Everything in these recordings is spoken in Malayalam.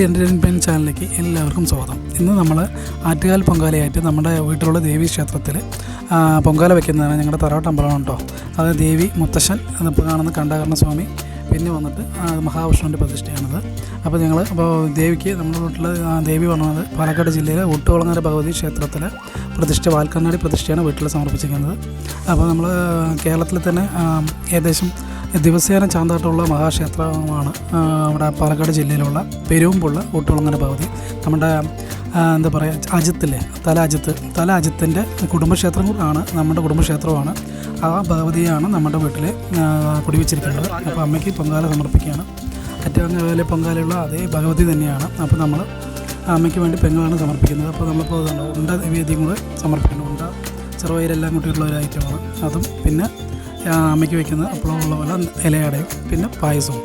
എന്റർടൈൻമെന്റ് ചാനലിലേക്ക് എല്ലാവർക്കും സ്വാഗതം. ഇന്ന് നമ്മൾ ആറ്റുകാൽ പൊങ്കാലയായിട്ട് നമ്മുടെ വീട്ടിലുള്ള ദേവി ക്ഷേത്രത്തിൽ പൊങ്കാല വയ്ക്കുന്നതാണ് ഞങ്ങളുടെ തറവാട്ട് അമ്പലമാണ് കേട്ടോ അത് ദേവി മുത്തശ്ശൻ ഇപ്പോൾ കാണുന്ന കണ്ടാകരണ സ്വാമി പിന്നെ വന്നിട്ട് മഹാവിഷ്ണുവിന്റെ പ്രതിഷ്ഠയാണത്. അപ്പോൾ ഞങ്ങൾ അപ്പോൾ ദേവിക്ക് നമ്മുടെ വീട്ടിൽ ദേവി പറഞ്ഞത് പാലക്കാട് ജില്ലയിലെ ഒട്ടുകുളങ്ങര ഭഗവതി ക്ഷേത്രത്തിലെ പ്രതിഷ്ഠ വാൽക്കണ്ണാടി പ്രതിഷ്ഠയാണ് വീട്ടിൽ സമർപ്പിച്ചിരിക്കുന്നത്. അപ്പോൾ നമ്മൾ കേരളത്തിൽ തന്നെ ഏകദേശം ദിവസേന ചാന്താട്ടമുള്ള മഹാക്ഷേത്രമാണ് നമ്മുടെ പാലക്കാട് ജില്ലയിലുള്ള പെരുമ്പുള്ള ഊട്ടുകുളങ്ങര ഭഗവതി നമ്മുടെ എന്താ പറയുക അജിത്തിലെ തല അജിത്ത് തല അജിത്തിന്റെ കുടുംബക്ഷേത്രം ആണ് നമ്മുടെ കുടുംബക്ഷേത്രമാണ്. ആ ഭഗവതിയാണ് നമ്മുടെ വീട്ടിൽ കുടിവെച്ചിരിക്കുന്നത്. അപ്പോൾ അമ്മയ്ക്ക് പൊങ്കാല സമർപ്പിക്കുകയാണ്. അറ്റവങ്ങലെ പൊങ്കാലയുള്ള അതേ ഭഗവതി തന്നെയാണ്. അപ്പോൾ നമ്മൾ അമ്മയ്ക്ക് വേണ്ടി പെങ്ങളാണ് സമർപ്പിക്കുന്നത്. അപ്പോൾ നമ്മളിപ്പോൾ ഉണ്ട നിവേദ്യം കൂടെ സമർപ്പിക്കുന്നു. ഉണ്ട കുട്ടികളുള്ള ഒരു ഐറ്റമാണ്. അതും പിന്നെ അമ്മയ്ക്ക് വെക്കുന്ന അപ്പോഴുള്ള പോലെ ഇലയടയും പിന്നെ പായസവും.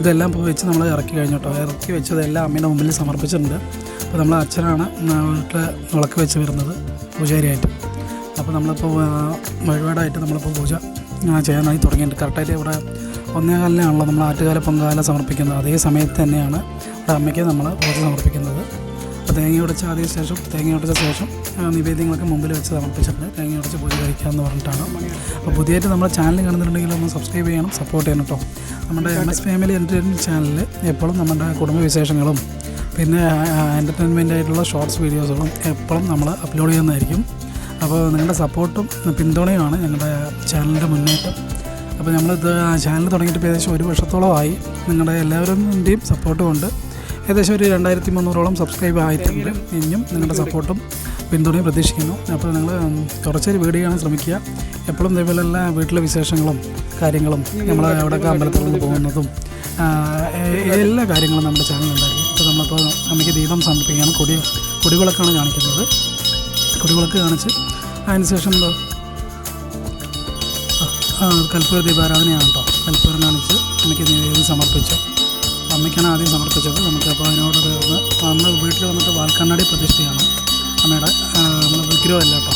ഇതെല്ലാം ഇപ്പോൾ വെച്ച് നമ്മൾ ഇറക്കി കഴിഞ്ഞു കേട്ടോ ഇറക്കി വെച്ചതെല്ലാം അമ്മയുടെ മുമ്പിൽ സമർപ്പിച്ചിട്ടുണ്ട്. അപ്പോൾ നമ്മൾ അച്ഛനാണ് വീട്ടിൽ വിളക്ക് വെച്ച് വരുന്നത് പൂജാരിയായിട്ട്. അപ്പോൾ നമ്മളിപ്പോൾ വഴിപാടായിട്ട് നമ്മളിപ്പോൾ പൂജ ചെയ്യാനായി തുടങ്ങിയിട്ടുണ്ട്. കറക്റ്റായിട്ട് ഇവിടെ ഒന്നേകാലിനാണല്ലോ നമ്മൾ ആറ്റുകാല പൊങ്കാല സമർപ്പിക്കുന്നത്. അതേ സമയത്ത് തന്നെയാണ് ഇവിടെ അമ്മയ്ക്ക് നമ്മൾ പൂജ സമർപ്പിക്കുന്നത്. അപ്പോൾ തേങ്ങ ഉടച്ച ശേഷം തേങ്ങ ഉടച്ച ശേഷം നിവേദ്യങ്ങളൊക്കെ മുമ്പിൽ വെച്ച് സമർപ്പിച്ചിട്ടുണ്ട്. തേങ്ങ ഉടച്ച് പൂജ കഴിക്കാമെന്ന് പറഞ്ഞിട്ടാണ്. അപ്പോൾ പുതിയതായിട്ട് നമ്മുടെ ചാനൽ കാണുന്നുണ്ടെങ്കിൽ ഒന്ന് സബ്സ്ക്രൈബ് ചെയ്യണം സപ്പോർട്ട് ചെയ്യണം കേട്ടോ നമ്മുടെ എം എസ് ഫാമിലി എന്റർടൈൻമെന്റ് ചാനലിൽ എപ്പോഴും നമ്മുടെ കുടുംബവിശേഷങ്ങളും പിന്നെ എന്റർടൈൻമെന്റ് ആയിട്ടുള്ള ഷോർട്സ് വീഡിയോസുകളും എപ്പോഴും നമ്മൾ അപ്ലോഡ് ചെയ്യുന്നതായിരിക്കും. അപ്പോൾ നിങ്ങളുടെ സപ്പോർട്ടും പിന്തുണയുമാണ് ഞങ്ങളുടെ ചാനലിന്റെ മുന്നേറ്റം. അപ്പോൾ നമ്മളിത് ചാനൽ തുടങ്ങിയിട്ട് ഏകദേശം ഒരു വർഷത്തോളമായി നിങ്ങളുടെ എല്ലാവരുടെയും സപ്പോർട്ടും കൊണ്ട് ഏകദേശം ഒരു രണ്ടായിരത്തി മുന്നൂറോളം സബ്സ്ക്രൈബ് ആയിട്ടുണ്ട്. ഇനിയും നിങ്ങളുടെ സപ്പോർട്ടും പിന്തുണയും പ്രതീക്ഷിക്കുന്നു. അപ്പോൾ നിങ്ങൾ കുറച്ചൊരു വീഡിയോ കാണാൻ ശ്രമിക്കുക. എപ്പോഴും ഇതേപോലെയുള്ള വീട്ടിലെ വിശേഷങ്ങളും കാര്യങ്ങളും നമ്മൾ എവിടെയൊക്കെ അമ്പലത്തിൽ നിന്ന് പോകുന്നതും എല്ലാ കാര്യങ്ങളും നമ്മുടെ ചാനലുണ്ടായിരുന്നു ഇപ്പോൾ നമ്മളിപ്പോൾ അമ്മയ്ക്ക് ദീപം സമർപ്പിക്കുകയാണ്. കൊടി കൊടിവിളക്കാണ് കാണിക്കുന്നത്. കൊടിവിളക്ക് കാണിച്ച് അതിനുശേഷം കൽപ്പൂർ ദീപാരാധനയാണ് കേട്ടോ. കൽപ്പൂരം കാണിച്ച് അമ്മയ്ക്ക് ദീപം സമർപ്പിച്ചു. അമ്മയ്ക്കാണ് ആദ്യം സമർപ്പിച്ചത്. നമുക്ക് അപ്പോൾ അതിനോട് ചേർന്ന് നമ്മൾ വീട്ടിൽ വന്നിട്ട് വാൽക്കണ്ണാടി പ്രതിഷ്ഠയാണ് അമ്മയുടെ നമ്മൾ വിഗ്രഹമല്ല കേട്ടോ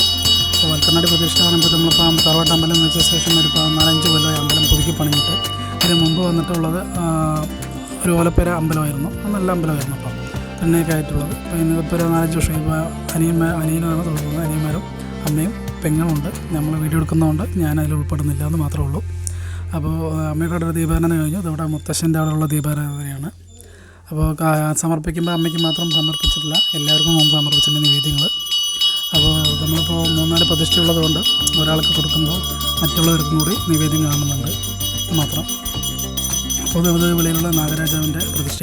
അപ്പോൾ വാൽക്കണ്ണാടി പ്രതിഷ്ഠ പറയുമ്പോൾ നമ്മളിപ്പോൾ തറവാട്ട് അമ്പലം വെച്ച ശേഷം ഒരു നാലഞ്ച് കൊല്ലമായി അമ്പലം പുതുക്കി പണിഞ്ഞിട്ട് അതിന് മുമ്പ് വന്നിട്ടുള്ളത് ഒരു ഓലപ്പേര അമ്പലമായിരുന്നു. നല്ല അമ്പലമായിരുന്നു അപ്പം. തന്നെയൊക്കെ ആയിട്ടുള്ളത് അപ്പോൾ ഇന്നിപ്പോൾ ഒരു നാലഞ്ച് വർഷം ഇപ്പോൾ അനിയന്മാർ അനിയനാണ് തുടങ്ങുന്നത്. അനിയന്മാരും അമ്മയും പെങ്ങളുണ്ട് നമ്മൾ വീഡിയോ എടുക്കുന്നതുകൊണ്ട് ഞാൻ അതിൽ ഉൾപ്പെടുന്നില്ല എന്ന് മാത്രമേ ഉള്ളൂ. അപ്പോൾ അമ്മയുടെ അവിടെ ദീപാരാധന കഴിഞ്ഞു. അതവിടെ മുത്തശ്ശന്റെ അവിടെയുള്ള ദീപാരാധനയാണ്. അപ്പോൾ സമർപ്പിക്കുമ്പോൾ അമ്മയ്ക്ക് മാത്രം സമർപ്പിച്ചിട്ടില്ല. എല്ലാവർക്കും മുമ്പ് സമർപ്പിച്ചിട്ടുണ്ട് നിവേദ്യങ്ങൾ. അപ്പോൾ നമ്മളിപ്പോൾ മൂന്നാൽ പ്രതിഷ്ഠയുള്ളത് കൊണ്ട് ഒരാൾക്ക് കൊടുക്കുമ്പോൾ മറ്റുള്ളവർക്കും കൂടി നിവേദ്യം കാണുന്നുണ്ട്. മാത്രം. അപ്പോൾ ഇത് വെളിയിലുള്ള നാഗരാജാവിന്റെ പ്രതിഷ്ഠ